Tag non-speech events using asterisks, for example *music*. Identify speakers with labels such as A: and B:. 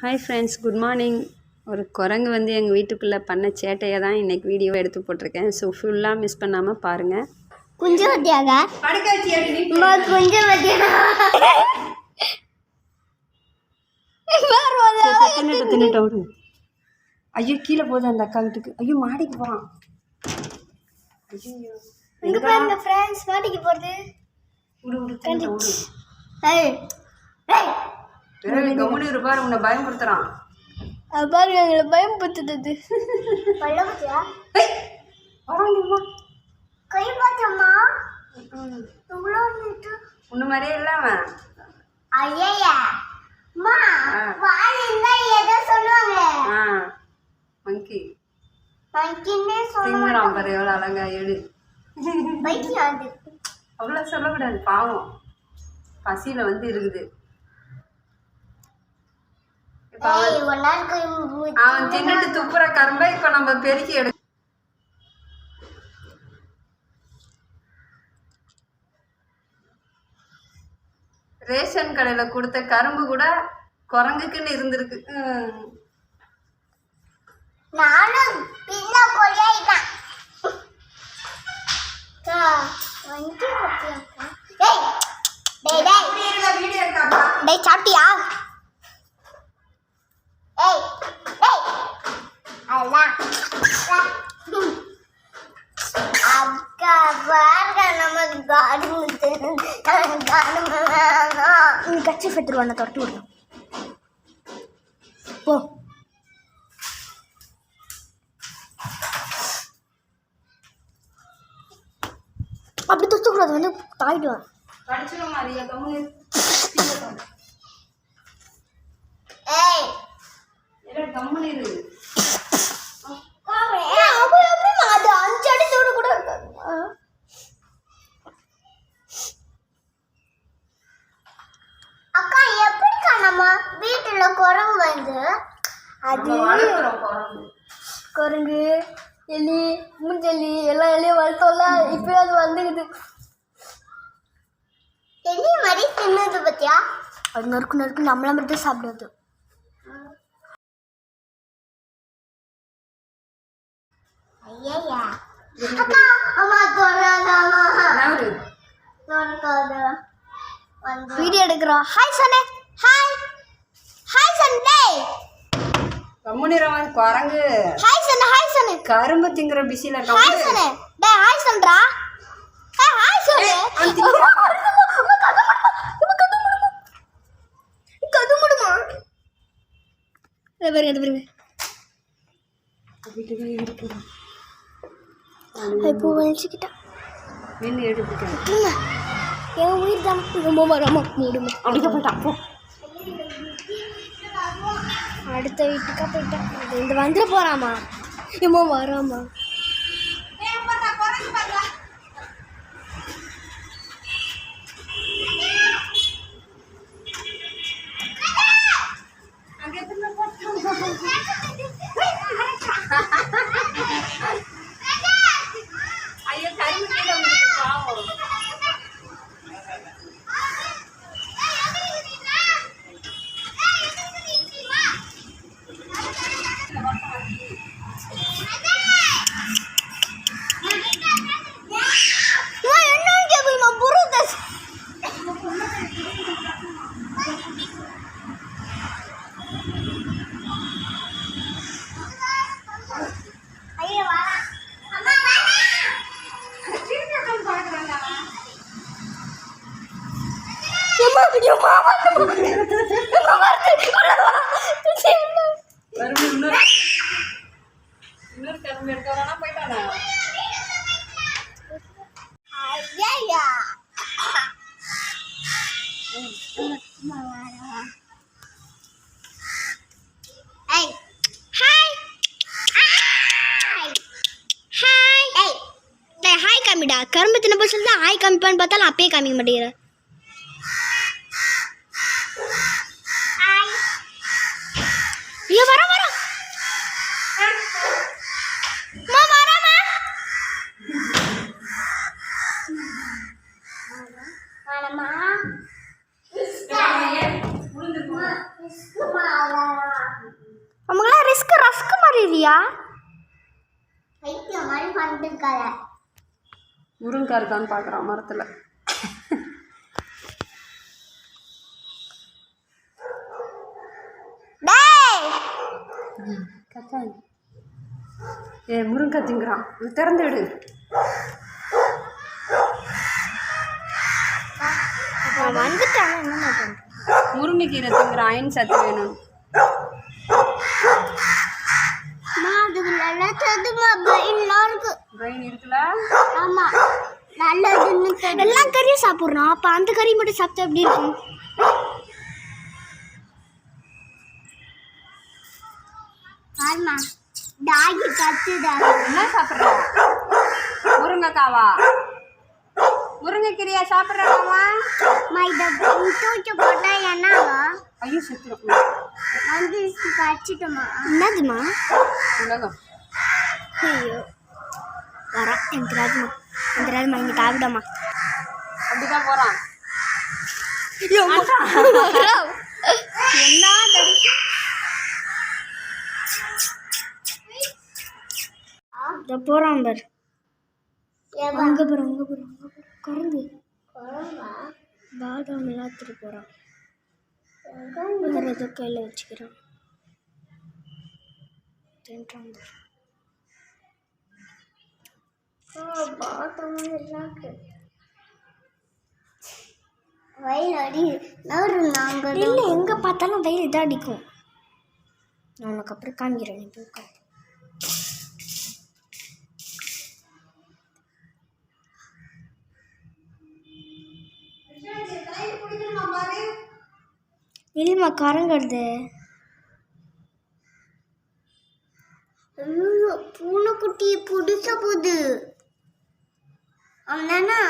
A: Hi friends good morning ஒரு குரங்கு வந்து எங்கள் வீட்டுக்குள்ளே பண்ண சேட்டையை தான் இன்றைக்கி வீடியோ எடுத்து போட்டிருக்கேன். ஸோ ஃபுல்லாக மிஸ் பண்ணாமல் பாருங்கள்
B: குஞ்சு வத்தியாக குஞ்சு
A: தின்னுட்டு விடு ஐயோ கீழே போகுது அந்த அக்கா வீட்டுக்கு. ஐயோ மாடிக்கு போகிறான் ஐயோ
B: இங்க பாருங்க ஃப்ரெண்ட்ஸ் மாட்டிக்கு போறது.
A: விடு விடு தின்னுட்டு விடு
B: ஏய் ஏய்.
A: விரல் கம்முனு இருப்பார் உன்னை பயன்படுத்துகிறான்
B: அது பாருங்க எங்களை பயம் பத்துது பல்ல பத்தியா
A: வராண்டிம்மா
B: கை பார்த்தம்மா.
A: உன்ன மாதிரியே இல்லை அவன்.
B: ஐயா சொல்லுவாங்க?
A: மங்கி
B: மங்கின்னே
A: திங்குறான் பாரு எவ்வளோ அழகா எடு
B: பைக்கியம் அது.
A: அவ்வளோ சொல்லக்கூடாது பாவம். பசியில் வந்து இருக்குது. அவன் தின்னுட்டு துப்புற கரும்பை இப்போ நம்ம பெருக்கி எடு ரேஷன் கடையில் கொடுத்த கரும்பு கூட குரங்குக்குன்னு இருந்திருக்கு.
B: நானும் பின்ன கொலையாயிட்டேன் வந்து பத்தியாக்கா ஏய் டேய் டேய்
A: வீடியோ இருக்காப்பா
B: டேய் சாப்பிட்டியா ஏய் ஏய் அதான் அக்கா பாருங்க நமக்கு காடு நீ கட்சி ஃபெத்துருவான தொட்டு விடணும் போ. அப்படி தொத்துக்கூடாது வந்து தாயிடுவேன்.
A: படிச்சிடும் மாதிரியா கம்முனு
B: ஏய்.
A: இல்லை கம்முனு இரு
B: அது அஞ்சு அடித்தோட கூட இருக்காது அக்கா எப்படிக்கா நம்ம வீட்டுல குரங்கு வந்து அது
A: குரங்கு
B: எலி மூஞ்செல்லி எல்லா எலியும் வளர்த்தோம்ல இப்போ அது வந்துக்குது எலி மாதிரி தின்னுது பத்தியா? அது நறுக்கு நறுக்கு நம்மள மட்டும் ஐயா அக்கா அம்மா தொடாத வீடியோ எடுக்கிறோம். ஹாய் சனே ஹாய்
A: கம்முனிரவன் குரங்கு.
B: ஹாய் சனே ஹாய் சனே
A: கரும்பு திங்கிற பிஸியில்
B: ஹாய் சனே டேய் ஹாய் சன்றா ஏய் ஹாய் *laughs* சனே. கது முடுமா இதை பாருங்க இதை இப்போ என் உயிர் தான். ரொம்ப வராம மூடுமா.
A: போயிட்டான் போ.
B: அடுத்த வீட்டுக்கா போயிட்டேன். இந்த வந்துட போகிறாமா இம்மா வராமா
A: ஐயோ கரும்பு கீழே விழுந்துட்டு பாவம்
B: என்னன்னு கேட்குமா புரியுது
A: மறுபடியும் இன்னொரு இன்னொரு கரும்பு எடுக்க வரானா போயிட்டானா
B: ஐயா ஏய் ஹாய் ஹாய் ஹாய் ஏய் டேய் ஹாய் காமிடா கரும்பு தின்ன போய் சொல்லி ஹாய் காமிப்பான்னு பார்த்தாலும் அப்பயே காமிக்க மாட்டேங்கிற ஐயோ வர வர மா வரமா Bismillah. தெரியுதியா பைத்தியம் மாதிரி பண்ணிட்டு இருக்காத
A: முருங்கக்காய் இருக்கான்னு பார்க்குறான் மரத்தில்.
B: டேய்!
A: கத்தாது ஏ முருங்கக்காய் திங்குறான். திறந்து விடு.
B: அவன் வந்துட்டான் என்ன பண்றான்
A: முருங்கைக்கீரை திங்குறான் அயன் சத்து வேணும்.
B: நான் அதுக்கு நல்லா சதுமா பிரெயின்லாம் இருக்கு
A: பிரெயின் இருக்குல்ல?
B: ஆமா. நல்லதுன்னு கறியும் சாப்பிட்றோம். அப்போ அந்த கறி மட்டும் சாப்பிட்டா எப்படி இருக்கும்? பாருமா டாகி கத்துதா.
A: என்ன சாப்பிட்ற முருங்கைக்காவா? முருங்கைக்கீரையா சாப்பிட்றாமா
B: அம்மா இதை தூக்கி போட்டா என்னவா
A: ஐயோ சுத்துரும்
B: வந்து கடிச்சிட்டோமா என்னதுமா
A: உலகம்.
B: ஐயோ வரான் எனக்கு ராஜுமா. எனக்கு ராஜுமா இங்கே தாவிடமா
A: அப்படிதான் போறான். என்ன
B: போகிறான் பார். அங்கே பாரு அங்கே பாரு அங்கே பாரு. குரங்கு பாதாம் எல்லாத்துட்டு போகிறான் வேறு ஏதோ கையில் வச்சுக்கிறான் தின்றான் பாரு. இல்லை எங்கே பார்த்தாலும் வெயில் இதாக அடிக்கும். நான் உனக்கு அப்புறம் காமிக்கிறேன் நீ போய் இல்லைம்மா கரங்கடுது ஐயோ பூனைக்குட்டி பிடிச்ச போது அவனா